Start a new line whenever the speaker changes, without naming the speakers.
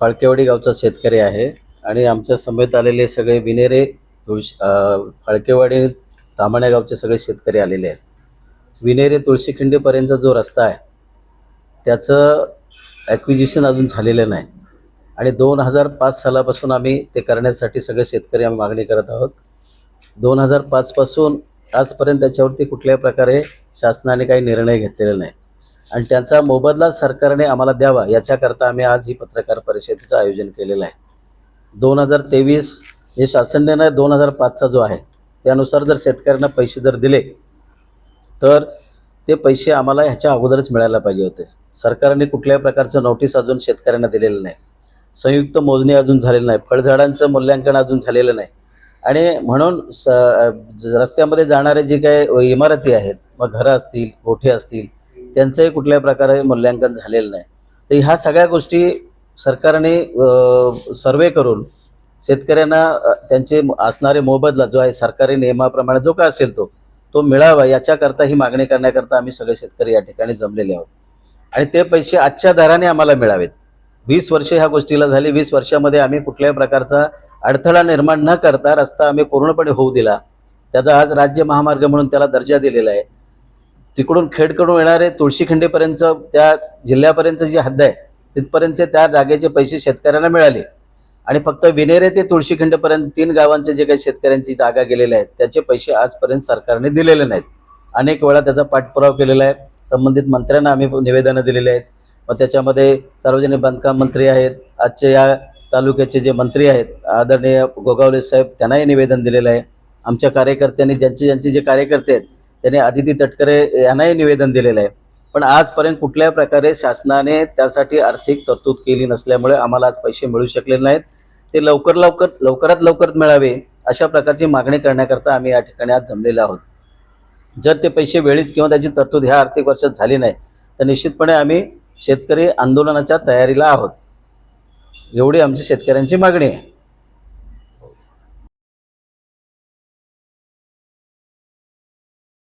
फाळकेवाडी गावचा शेतकरी आहे आणि आमच्या समेत आलेले सगळे विनेरे तुळशी फाळकेवाडी तामाण्या गावचे सगळे शेतकरी आलेले आहेत. विनेरे तुळशीखिंडीपर्यंतचा जो रस्ता आहे त्याचं ॲक्विजिशन अजून झालेलं नाही. आणि दोन हजार पाच सालापासून आम्ही ते करण्यासाठी सगळे शेतकरी आम्ही मागणी करत आहोत. दोन हजार पाचपासून आजपर्यंत त्याच्यावरती कुठल्याही प्रकारे शासनाने काही निर्णय घेतलेला नाही. आणि त्यांचा मोबदला सरकारने आम्हाला द्यावा याच्याकरता आम्ही आज ही पत्रकार परिषदेचं आयोजन केलेलं आहे. दोन हजार तेवीस हे शासन निर्णय दोन हजार पाचचा जो आहे त्यानुसार जर शेतकऱ्यांना पैसे जर दिले तर ते पैसे आम्हाला ह्याच्या अगोदरच मिळायला पाहिजे होते. सरकारने कुठल्याही प्रकारचं नोटीस अजून शेतकऱ्यांना दिलेलं नाही. संयुक्त मोजणी अजून झालेली नाही. फळझाडांचं मूल्यांकन अजून झालेलं नाही. आणि म्हणून स ज- रस्त्यामध्ये जाणारे जे काही इमारती आहेत मग घरं असतील गोठे असतील त्यांचंही कुठल्याही प्रकारे मूल्यांकन झालेलं नाही. तर ह्या सगळ्या गोष्टी सरकारने सर्वे करून शेतकऱ्यांना त्यांचे असणारे मोबदला जो आहे सरकारी नियमाप्रमाणे जो काय असेल तो तो मिळावा याच्याकरता ही मागणी करण्याकरता आम्ही सगळे शेतकरी या ठिकाणी जमलेले आहोत. आणि ते पैसे आजच्या दराने आम्हाला मिळावेत. वीस वर्षे ह्या गोष्टीला झाली वीस वर्षामध्ये आम्ही कुठल्याही प्रकारचा अडथळा निर्माण न करता रस्ता आम्ही पूर्णपणे होऊ दिला. त्याचा आज राज्य महामार्ग म्हणून त्याला दर्जा दिलेला आहे. तिकडून खेडकडून येणारे तुळशीखिंडीपर्यंत त्या जिल्ह्यापर्यंत जी हद्द आहे तिथपर्यंतचे त्या जागेचे पैसे शेतकऱ्यांना मिळाले. आणि फक्त विनेरे ते तुळशीखिंडपर्यंत तीन गावांचे जे काही शेतकऱ्यांची जागा गेलेल्या आहेत त्याचे पैसे आजपर्यंत सरकारने दिलेले नाहीत. अनेक वेळा त्याचा पाठपुरावा केलेला आहे. संबंधित मंत्र्यांना आम्ही निवेदनं दिलेली आहेत. मग त्याच्यामध्ये सार्वजनिक बांधकाम मंत्री आहेत. आजचे या तालुक्याचे जे मंत्री आहेत आदरणीय गोगावले साहेब त्यांनाही निवेदन दिलेलं आहे. आमच्या कार्यकर्त्यांनी ज्यांचे ज्यांचे जे कार्यकर्ते आहेत त्यांनी आदिती तटकरे यांनाही निवेदन दिलेलं आहे. पण आजपर्यंत कुठल्याही प्रकारे शासनाने त्यासाठी आर्थिक तरतूद केली नसल्यामुळे आम्हाला आज पैसे मिळू शकले नाहीत. ते लवकर लवकर लवकरात लवकर मिळावे अशा प्रकारची मागणी करण्याकरता आम्ही या ठिकाणी आज जमलेलो आहोत. जर ते पैसे वेळीच किंवा त्याची तरतूद ह्या आर्थिक वर्षात झाली नाही तर निश्चितपणे आम्ही शेतकरी आंदोलनाच्या तयारीला आहोत. एवढी आमची शेतकऱ्यांची मागणी आहे.